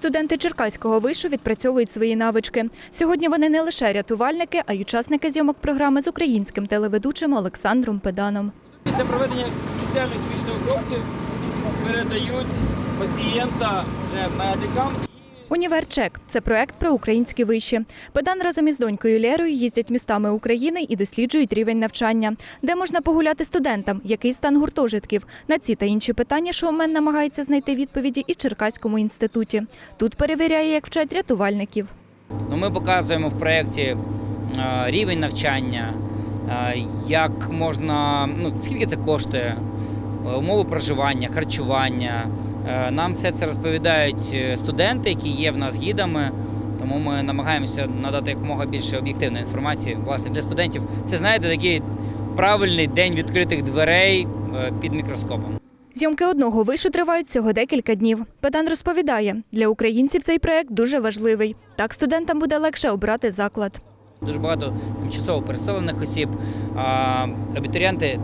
студенти Черкаського вишу відпрацьовують свої навички. Сьогодні вони не лише рятувальники, а й учасники зйомок програми з українським телеведучим Олександром Педаном. Після проведення спеціальних смішних кроків передають пацієнта вже медикам. Універчек це проект про українські виші. Педан разом із донькою Лєрою їздять містами України і досліджують рівень навчання, де можна погуляти студентам, який стан гуртожитків. На ці та інші питання шоумен намагається знайти відповіді і в Черкаському інституті. Тут перевіряє, як вчать рятувальників. Ну, ми показуємо в проєкті е, рівень навчання, е, як можна, ну, скільки це коштує, е, умови проживання, харчування. Е, Нам все це розповідають е, студенти, які є в нас гідами. Тому ми намагаємося надати якомога більше об'єктивної інформації власне для студентів. Це знаєте такий правильний день відкритих дверей е, під мікроскопом. Зйомки одного вишу тривають всього декілька днів. Педан розповідає, для українців цей проект дуже важливий. Так студентам буде легше обрати заклад. Дуже багато тимчасово переселених осіб. Абітурієнти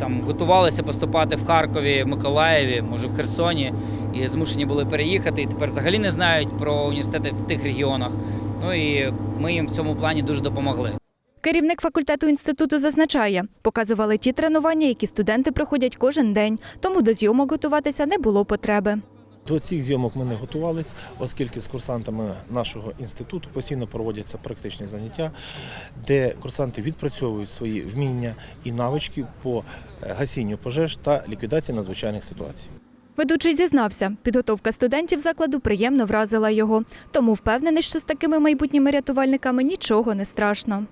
там готувалися поступати в Харкові, в Миколаєві, може в Херсоні, і змушені були переїхати. І тепер взагалі не знають про університети в тих регіонах. Ну і ми їм в цьому плані дуже допомогли. Керівник факультету інституту зазначає, показували ті тренування, які студенти проходять кожен день, тому до зйомок готуватися не було потреби. До цих зйомок ми не готувалися, оскільки з курсантами нашого інституту постійно проводяться практичні заняття, де курсанти відпрацьовують свої вміння і навички по е, гасінню пожеж та ліквідації надзвичайних ситуацій. Ведучий зізнався, підготовка студентів закладу приємно вразила його, тому впевнений, що з такими майбутніми рятувальниками нічого не страшно.